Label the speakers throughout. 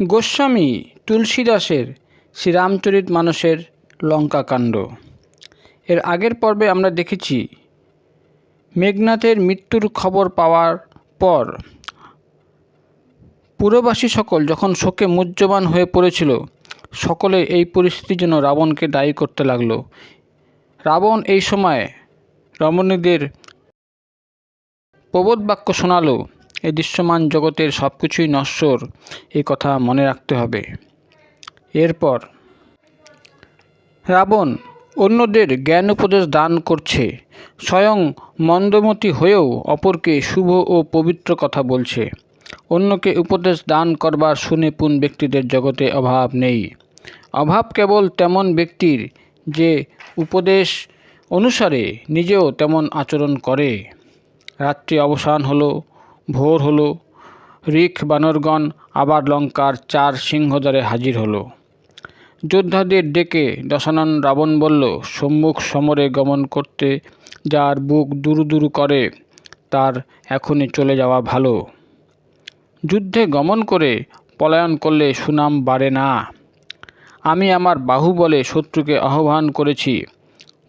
Speaker 1: গোস্বামী তুলসীদাসের শ্রীরামচরিত মানসের লঙ্কাকাণ্ড এর আগের পর্বে আমরা দেখেছি মেঘনাথের মৃত্যুর খবর পাওয়ার পর পুরবাসী সকল যখন শোকে মুহ্যমান হয়ে পড়েছিল, সকলে এই পরিস্থিতির জন্য রাবণকে দায়ী করতে লাগল। রাবণ এই সময় রমণীদের প্রবোধ বাক্য শোনালো এই দৃশ্যমান জগতের সব কিছুই নশ্বর এই কথা মনে রাখতে হবে। এরপর, রাবণ অন্যদের জ্ঞান উপদেশ দান করছে, স্বয়ং মন্দমতি হয়েও অপরকে শুভ ও পবিত্র কথা বলছে। অন্যকে উপদেশ দান করবার সুনিপুণ ব্যক্তিদের জগতে অভাব নেই। অভাব কেবল তেমন ব্যক্তির যে উপদেশ অনুসারে নিজেও তেমন আচরণ করে। রাত্রি অবসান হলো ভোর হলো। রিক বানরগণ আবার লঙ্কার চার সিংহদ্বারে হাজির হলো। যোদ্ধাদের ডেকে দশানন রাবণ বলল, সম্মুখ সমরে গমন করতে যার বুক দুরু দুরু করে, তার এখনই চলে যাওয়া ভালো। যুদ্ধে গমন করে পলায়ন করলে সুনাম বাড়ে না। আমি আমার বাহুবলে শত্রুকে আহ্বান করেছি।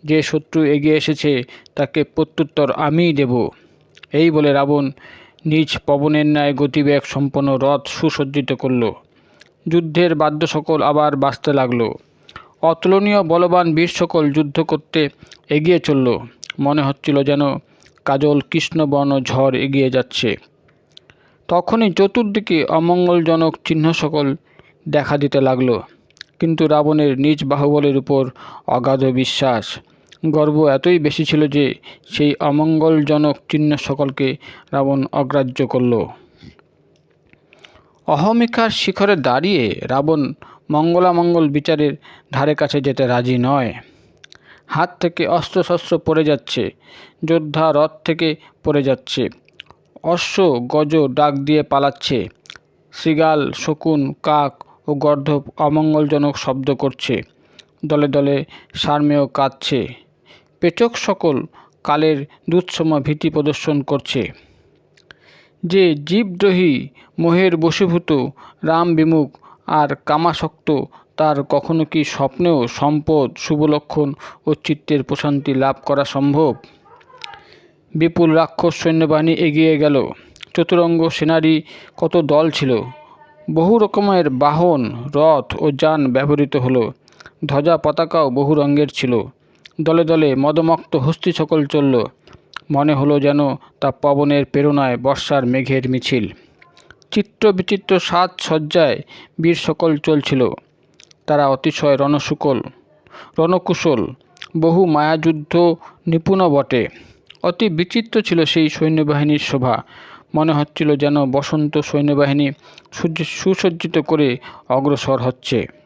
Speaker 1: যে শত্রু এগিয়ে এসেছে, তাকে প্রত্যুত্তর আমিই দেব। এই বলে রাবণ নিজ পবনের ন্যায় গতিবেগ সম্পন্ন রথ সুসজ্জিত করল। যুদ্ধের বাদ্য সকল আবার বাঁচতে লাগল। অতুলনীয় বলবান বীর সকল যুদ্ধ করতে এগিয়ে চলল। মনে হচ্ছিল যেন কাজল কৃষ্ণবর্ণ ঝড় এগিয়ে যাচ্ছে। তখনই চতুর্দিকে অমঙ্গলজনক চিহ্ন সকল দেখা দিতে লাগল। কিন্তু রাবণের নিজ বাহুবলের উপর অগাধ বিশ্বাস। গর্ব এতই বেশি ছিল যে সেই অমঙ্গলজনক চিহ্ন সকলকে রাবণ অগ্রাহ্য করল। অহমিকার শিখরে দাঁড়িয়ে রাবণ মঙ্গলামঙ্গল বিচারের ধারে কাছে যেতে রাজি নয়। হাত থেকে অস্ত্রশস্ত্র পড়ে যাচ্ছে, যোদ্ধা রথ থেকে পড়ে যাচ্ছে, অশ্ব গজ ডাক দিয়ে পালাচ্ছে, শৃগাল, শকুন, কাক ও গর্ধব অমঙ্গলজনক শব্দ করছে, দলে দলে সারমেয় কাঁদছে। পেচক সকল কালের দুঃসম ভীতি প্রদর্শন করছে। যে জীবদ্রোহী মোহের বশীভূত রাম বিমুখ আর কামাসক্ত, তার কখনো কি স্বপ্নেও সম্পদ, শুভলক্ষণ ও চিত্তের প্রশান্তি লাভ করা সম্ভব? বিপুল রাক্ষস সৈন্যবাহিনী এগিয়ে গেল। চতুরঙ্গ সেনারী কত দল ছিল? বহু রকমের বাহন, রথ ও যান ব্যবহৃত হলো। ধ্বজা পতাকাও বহু রঙের ছিল। দলে দলে মদমক্ত হস্তি সকল চলল। মনে হলো যেন তা পবনের প্রেরণায় বর্ষার মেঘের মিছিল। চিত্র বিচিত্র সাজ সজ্জায় বীর সকল চলছিল। তারা অতিশয় রণশুকল রণকুশল, বহু মায়াযুদ্ধ নিপুণ বটে। অতি বিচিত্র ছিল সেই সৈন্যবাহিনীর শোভা। মনে হচ্ছিল যেন বসন্ত সৈন্যবাহিনী সুসজ্জিত করে অগ্রসর হচ্ছে।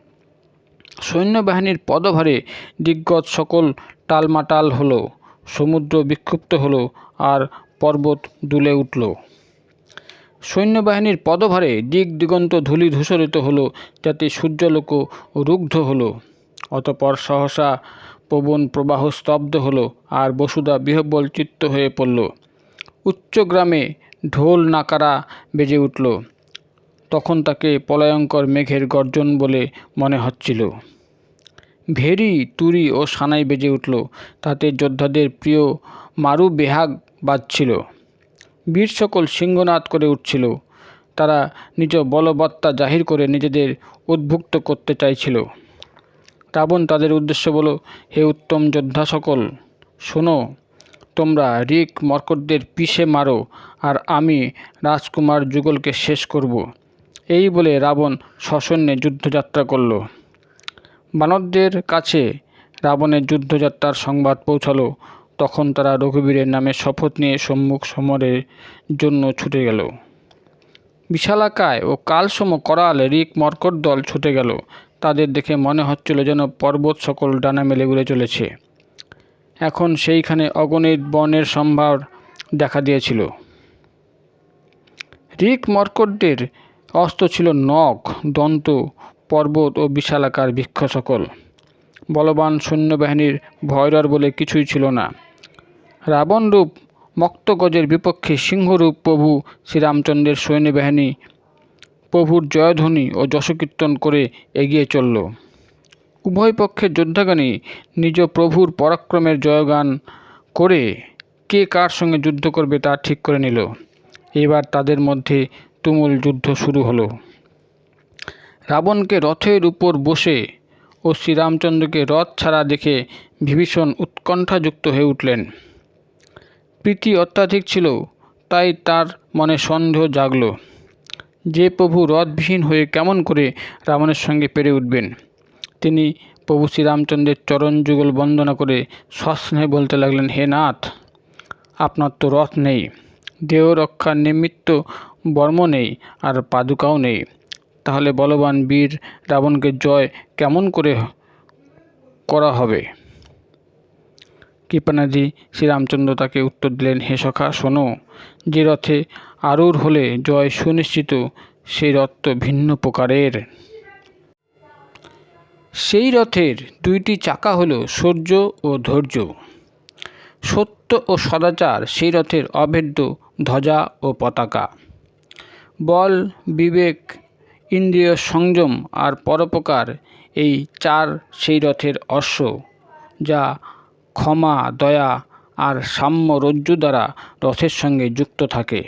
Speaker 1: সৈন্যবাহিনীর পদভারে দিগ্গজ সকল টালমাটাল হলো, সমুদ্র বিক্ষুব্ধ হলো আর পর্বত দুলে উঠল। সৈন্যবাহিনীর পদভারে দিক দিগন্ত ধূলি ধূসরিত হলো, যাতে সূর্যলোক রুগ্ধ হলো। অতপর সহসা পবন প্রবাহ স্তব্ধ হলো আর বসুধা বিহব্বল চিত্ত হয়ে পড়ল। উচ্চ গ্রামে ঢোল নাকারা বেজে উঠল। তখন তাকে পলায়ঙ্কর মেঘের গর্জন বলে মনে হচ্ছিল। ভেরি, তুরি ও সানাই বেজে উঠল, তাতে যোদ্ধাদের প্রিয় মারু বেহাগ বাজছিল। বীর সকল সিংহনাদ করে উঠছিল। তারা নিজ বলবত্তা জাহির করে নিজেদের উদ্ভুক্ত করতে চাইছিল। রাবণ তাদের উদ্দেশ্য বলো, হে উত্তম যোদ্ধা সকল, শোনো, তোমরা রিক মর্কটদের পিষে মারো, আর আমি রাজকুমার যুগলকে শেষ করব। এই বলে রাবণ সসৈন্যে যুদ্ধযাত্রা করল। বানরদের কাছে রাবণের যুদ্ধযাত্রার সংবাদ পৌঁছালো। তখন তারা রঘুবীরের নামে শপথ নিয়ে সম্মুখ সমরের জন্য ছুটে গেল। বিশালাকায় ও কালসম করাল রিক মর্কট দল ছুটে গেল। তাদের দেখে মনে হচ্ছিল যেন পর্বত সকল ডানা মেলে উড়ে চলেছে। এখন সেইখানে অগণিত বনের সম্ভার দেখা দিয়েছিল। রিক মর্কটদের অস্ত্র ছিল নখ, দন্ত, পর্বত ও বিশালাকার বৃক্ষ সকল। বলবান সৈন্যবাহিনীর ভয়ডর বলে কিছুই ছিল না। রাবণরূপ, মক্তগজের বিপক্ষে সিংহরূপ প্রভু শ্রীরামচন্দ্রের সৈন্যবাহিনী প্রভুর জয়ধ্বনি ও যশকীর্তন করে এগিয়ে চলল। উভয় পক্ষের যোদ্ধাগণই নিজ প্রভুর পরাক্রমের জয়গান করে কে কার সঙ্গে যুদ্ধ করবে তা ঠিক করে নিল। এবার তাদের মধ্যে তুমুল যুদ্ধ শুরু হলো। রাবণকে রথের উপর বসে ও শ্রীরামচন্দ্রকে রথ ছাড়া দেখে বিভীষণ উৎকণ্ঠাযুক্ত হয়ে উঠলেন। প্রীতি অত্যাধিক ছিল, তাই তার মনে সন্দেহ জাগল যে প্রভু রথবিহীন হয়ে কেমন করে রাবণের সঙ্গে পেরে উঠবেন। তিনি প্রভু শ্রীরামচন্দ্রের চরণ যুগল বন্দনা করে সস্নেহে বলতে লাগলেন, হে নাথ, আপনার তো রথ নেই। দেহ রক্ষার নিমিত্ত বর্ম নেই আর পাদুকাও নেই। তাহলে বলবান বীর রাবণকে জয় কেমন করে করা হবে? কৃপানাদি শ্রীরামচন্দ্র তাকে উত্তর দিলেন, হে সখা, শোনো, যে রথে আরূঢ় হলে জয় সুনিশ্চিত, সেই রথ তো ভিন্ন প্রকারের। সেই রথের দুইটি চাকা হল শৌর্য ও ধৈর্য। সত্য ও সদাচার সেই রথের অভেদ্য ধ্বজা ও পতাকা। বল, বিবেক, ইন্দ্রিয় সংযম আর পরোপকার এই চার সেই রথের অশ্ব, যা ক্ষমা, দয়া আর সাম্য রজ্জু দ্বারা রথের সঙ্গে যুক্ত থাকে।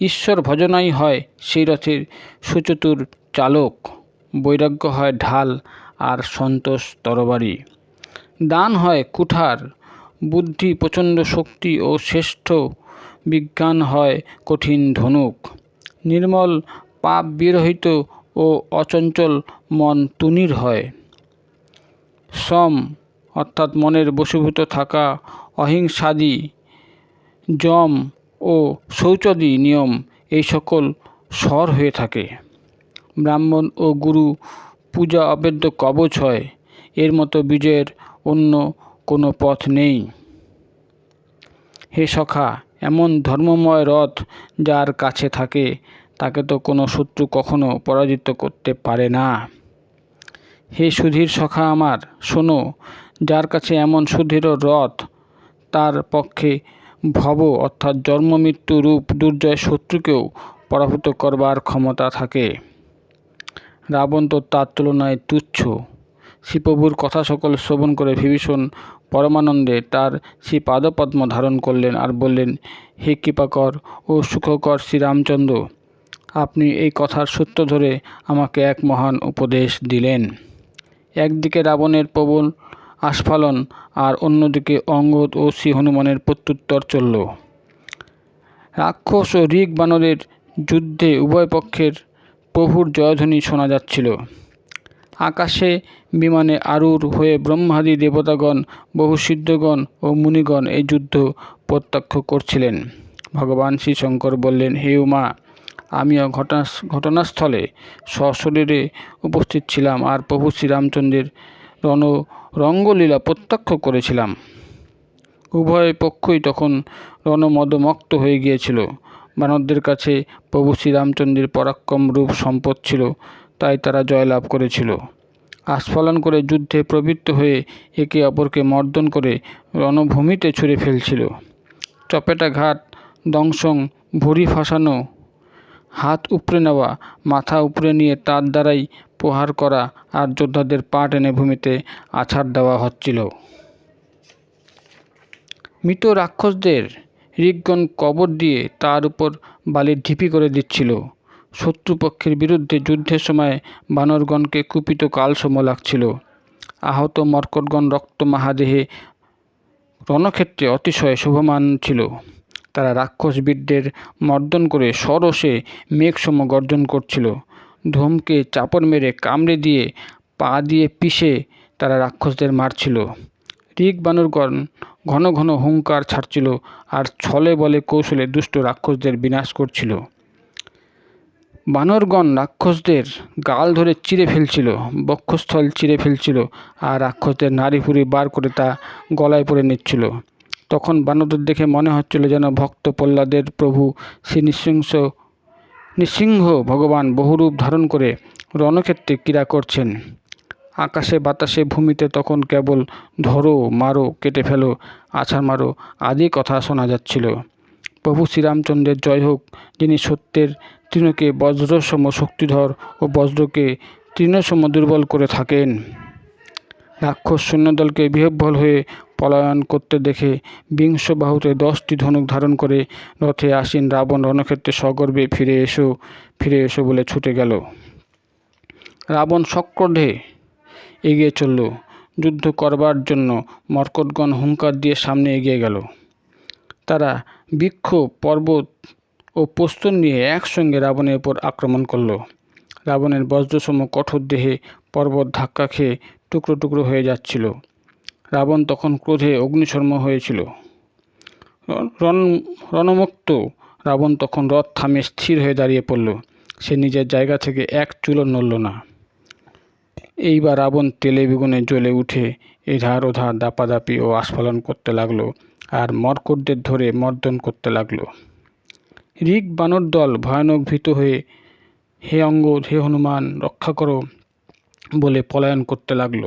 Speaker 1: ঈশ্বর ভজনাই হয় সেই রথের সুচতুর চালক, বৈরাগ্য হয় ঢাল আর সন্তোষ তরবারি। দান হয় কুঠার, বুদ্ধি প্রচণ্ড শক্তি ও শ্রেষ্ঠ বিজ্ঞান হয় কঠিন ধনুক। নির্মল, পাপ বিরহিত ও অচঞ্চল মন তুনির হয়। সম, অর্থাৎ মনের বশীভূত থাকা অহিংসাদি, যম ও শৌচদি নিয়ম এই সকল স্বর হয়ে থাকে। ব্রাহ্মণ ও গুরু পূজা অবেদ্য কবচ হয়, এর মতো বিজয়ের অন্য কোনো পথ নেই। হে সখা এমন ধর্মময় রথ যার কাছে থাকে, তাকে তো কোনো শত্রু কখনো পরাজিত করতে পারে না। হে সুধীর সখা আমার, শোনো, যার কাছে এমন সুধীর রথ, তার পক্ষে ভব অর্থাৎ জন্ম মৃত্যু রূপ দুর্জয় শত্রুকেও পরাভূত করবার ক্ষমতা থাকে। রাবণ তো তার তুলনায় তুচ্ছ। শ্রীপ্রভুর কথা সকল শ্রবণ করে বিভীষণ পরমানন্দে তার শ্রী পাদপদ্ম ধারণ করলেন আর বললেন, হে কৃপাকর ও সুখকর শ্রীরামচন্দ্র, আপনি এই কথার সূত্র ধরে আমাকে এক মহান উপদেশ দিলেন। একদিকে রাবণের প্রবল আস্ফালন আর অন্যদিকে অঙ্গদ ও শ্রী হনুমানের প্রত্যুত্তর চলল। রাক্ষস ও ঋক বানরের যুদ্ধে উভয় পক্ষের প্রভুর জয়ধ্বনি শোনা যাচ্ছিল। আকাশে বিমানে আরুর হয়ে ব্রহ্মাদি দেবতাগণ বহু সিদ্ধগণ ও মুনিগণ এই যুদ্ধ প্রত্যক্ষ করছিলেন। ভগবান শ্রী শঙ্কর বললেন, হে উমা, আমিও ঘটনা, ঘটনাস্থলে সশরীরে উপস্থিত ছিলাম আর প্রভু শ্রীরামচন্দ্রের রণ, রঙ্গলীলা প্রত্যক্ষ করেছিলাম। উভয় পক্ষই তখন রণমদমক্ত হয়ে গিয়েছিল। বানরদের কাছে প্রভু শ্রীরামচন্দ্রের পরাক্রম রূপ সম্পদ ছিল তাই তারা জয়লাভ করেছিল। আস্ফলন করে যুদ্ধে প্রবৃত্ত হয়ে একে অপরকে মর্দন করে রণভূমিতে ছুঁড়ে ফেলছিল। চপেটা ঘাট দংশন, ভুড়ি ফাঁসানো, হাত উপড়ে নেওয়া, মাথা উপড়ে নিয়ে তার দ্বারাই প্রহার করা আর যোদ্ধাদের পা টেনে ভূমিতে আছাড় দেওয়া হচ্ছিল। মৃত রাক্ষসদের ঋগগণ কবর দিয়ে তার উপর বালির ঢিপি করে দিচ্ছিল। শত্রুপক্ষের বিরুদ্ধে যুদ্ধের সময় বানরগণকে কুপিত কালসম লাগছিল। আহত মর্কটগণ রক্ত মহাদেহে রণক্ষেত্রে অতিশয় শোভমান ছিল। তারা রাক্ষস বীরদের মর্দন করে সরসে মেঘসম গর্জন করছিল। ধূমকে চাপড় মেরে কামড়ে দিয়ে পা দিয়ে পিষে তারা রাক্ষসদের মারছিল। ঋক বানরগণ ঘন ঘন হুঙ্কার ছাড়ছিল আর ছলে বলে কৌশলে দুষ্ট রাক্ষসদের বিনাশ করছিল। বানরগণ রাক্ষসদের গাল ধরে চিরে ফেলছিল, বক্ষস্থল চিরে ফেলছিল আর রাক্ষসদের নারী ফুরি বার করে তা গলায় পড়ে নিচ্ছিল। তখন বানরদের দেখে মনে হচ্ছিল যেন ভক্ত প্রহ্লাদের প্রভু শ্রী নৃসিংহ নৃসিংহ ভগবান বহুরূপ ধারণ করে রণক্ষেত্রে ক্রীড়া করছেন। আকাশে বাতাসে ভূমিতে তখন কেবল ধরো, মারো, কেটে ফেলো, আছাড় মারো আদি কথা শোনা যাচ্ছিল। প্রভু শ্রীরামচন্দ্রের জয় হোক, যিনি সত্যের তৃণকে বজ্রসম শক্তিধর ও বজ্রকে তৃণসম দুর্বল করে থাকেন। রাক্ষস সৈন্যদলকে বিহ্বল হয়ে পলায়ন করতে দেখে বিংশ বাহুতে দশটি ধনুক ধারণ করে রথে আসীন রাবণ রণক্ষেত্রে সগর্বে ফিরে এসো ফিরে এসো বলে ছুটে গেল। রাবণ সক্রোধে এগিয়ে চলল, যুদ্ধ করবার জন্য মর্কটগণ হুঙ্কার দিয়ে সামনে এগিয়ে গেল। তারা বৃক্ষ, পর্বত ও পোস্তন নিয়ে একসঙ্গে রাবণের উপর আক্রমণ করল। রাবণের বজ্রসম কঠোর দেহে পর্বত ধাক্কা খেয়ে টুকরো টুকরো হয়ে যাচ্ছিল। রাবণ তখন ক্রোধে অগ্নিশর্ম হয়েছিল। রণ রণমুক্ত। রাবণ তখন রথ থামে স্থির হয়ে দাঁড়িয়ে পড়ল। সে নিজের জায়গা থেকে এক চুলো নড়ল না। এইবার রাবণ তেলে বেগুনে জ্বলে উঠে এধার ওধার দাপাদাপি ও আস্ফালন করতে লাগল। আর মর্কটদের ধরে মর্দন করতে লাগল। ঋক বানর দল ভয়ানক ভীত হয়ে, হে অঙ্গ হে হনুমান, রক্ষা করো বলে পলায়ন করতে লাগল।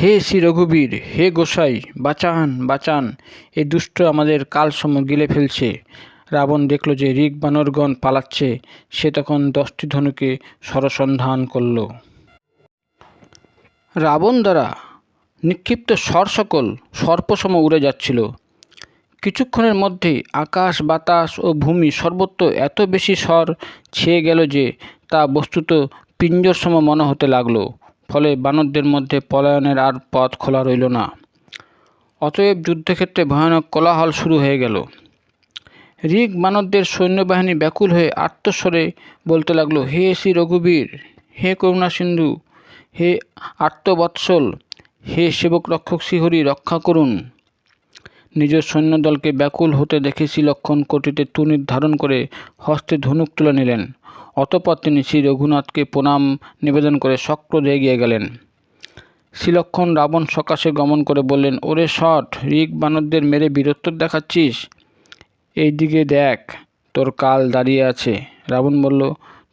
Speaker 1: হে শ্রী রঘুবীর, হে গোসাই, বাঁচান বাঁচান এ দুষ্ট আমাদের কালসম গিলে ফেলছে। রাবণ দেখল যে ঋক বানরগণ পালাচ্ছে, সে তখন দশটি ধনুকে সরসন্ধান করল। রাবণ দ্বারা নিক্ষিপ্ত স্বর সকল সর্পসম উড়ে যাচ্ছিল। কিছুক্ষণের মধ্যে আকাশ, বাতাস ও ভূমি সর্বত্র এত বেশি স্বর ছেয়ে গেল যে তা বস্তুত পিঞ্জর সম মনে হতে লাগল, ফলে বানরদের মধ্যে পলায়নের আর পথ খোলা রইল না। অতএব যুদ্ধক্ষেত্রে ভয়ানক কোলাহল শুরু হয়ে গেল। ঋগ বানরদের সৈন্যবাহিনী ব্যাকুল হয়ে আত্মস্বরে বলতে লাগল, হে শ্রী রঘুবীর, হে করুণা সিন্ধু, হে আত্মবৎসল, হে সেবক রক্ষক শ্রীহরি, রক্ষা করুন। নিজের সৈন্যদলকে ব্যাকুল হতে দেখে শ্রীলক্ষণ কোটিতে তুনির ধারণ করে হস্তে ধনুক তুলে নিলেন। অতপর তিনি শ্রী রঘুনাথকে প্রণাম, নিবেদন করে শক্র এগিয়ে গেলেন। শ্রীলক্ষণ রাবণ সকাশে গমন করে বললেন, ওরে শট ঋক বানরদের মেরে বীরত্ব দেখাচ্ছিস? এই দিকে দেখ, তোর কাল দাঁড়িয়ে আছে। রাবণ বলল,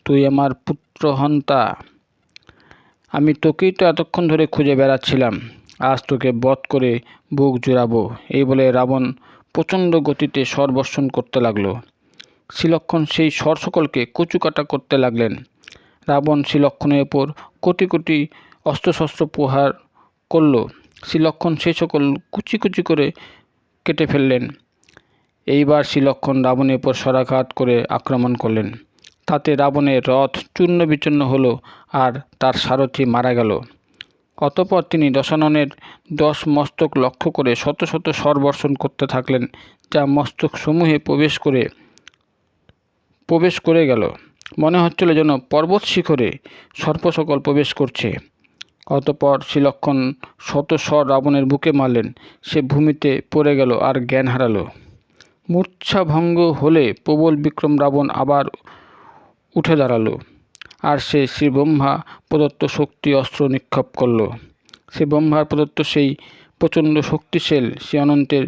Speaker 1: তুই আমার পুত্র হন্তা। আমি তোকেই তো এতক্ষণ ধরে খুঁজে বেড়াচ্ছিলাম। আজ তোকে বধ করে বুক জোড়াবো। এই বলে রাবণ প্রচণ্ড গতিতে সর্বর্ষণ করতে লাগল। শ্রীলক্ষণ সেই স্বর সকলকে কচুকাটা করতে লাগলেন। রাবণ শ্রীলক্ষণের ওপর কোটি কোটি অস্ত্রশস্ত্র প্রহার করল। শ্রীলক্ষণ সেই সকল কুচি কুচি করে কেটে ফেললেন। এইবার শ্রীলক্ষণ রাবণের উপর সরাঘাত করে আক্রমণ করলেন। তাতে রাবণের রথ চূর্ণ বিচূর্ণ হলো আর তার সারথি মারা গেল। অতপর তিনি দশাননের দশ মস্তক লক্ষ্য করে শত শত স্বরবর্ষণ করতে থাকলেন, যা মস্তক সমূহে প্রবেশ করে প্রবেশ করে গেল। মনে হচ্ছিল যেন পর্বত শিখরে সর্প সকল প্রবেশ করছে। অতপর শ্রীলক্ষণ শত স্বর রাবণের বুকে মারলেন। সে ভূমিতে পড়ে গেল আর জ্ঞান হারালো। মূর্ছাভঙ্গ হলে প্রবল বিক্রম রাবণ আবার উঠে দাঁড়াল। আর সে শ্রী ব্রহ্মা প্রদত্ত শক্তি অস্ত্র নিক্ষেপ করল। সে ব্রহ্মার প্রদত্ত সেই প্রচণ্ড শক্তিশীল সে অনন্তের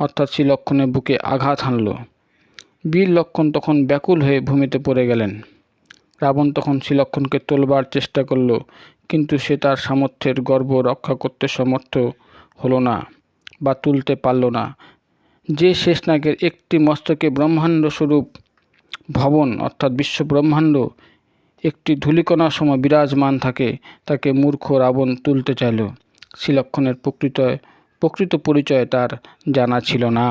Speaker 1: অর্থাৎ শ্রী লক্ষণের বুকে আঘাত হানল। বীর লক্ষণ তখন ব্যাকুল হয়ে ভূমিতে পড়ে গেলেন। রাবণ তখন শ্রীলক্ষণকে তোলবার চেষ্টা করল, কিন্তু সে তার সামর্থ্যের গর্ব রক্ষা করতে সমর্থ হলো না বা তুলতে পারল না। যে শেষনাগের একটি মস্তকে ব্রহ্মাণ্ড স্বরূপ ভবন, অর্থাৎ বিশ্ব ব্রহ্মাণ্ড একটি ধুলিকণার সময় বিরাজমান থাকে, তাকে মূর্খ রাবণ তুলতে চাইল। শ্রীলক্ষণের প্রকৃত প্রকৃত পরিচয় তার জানা ছিল না।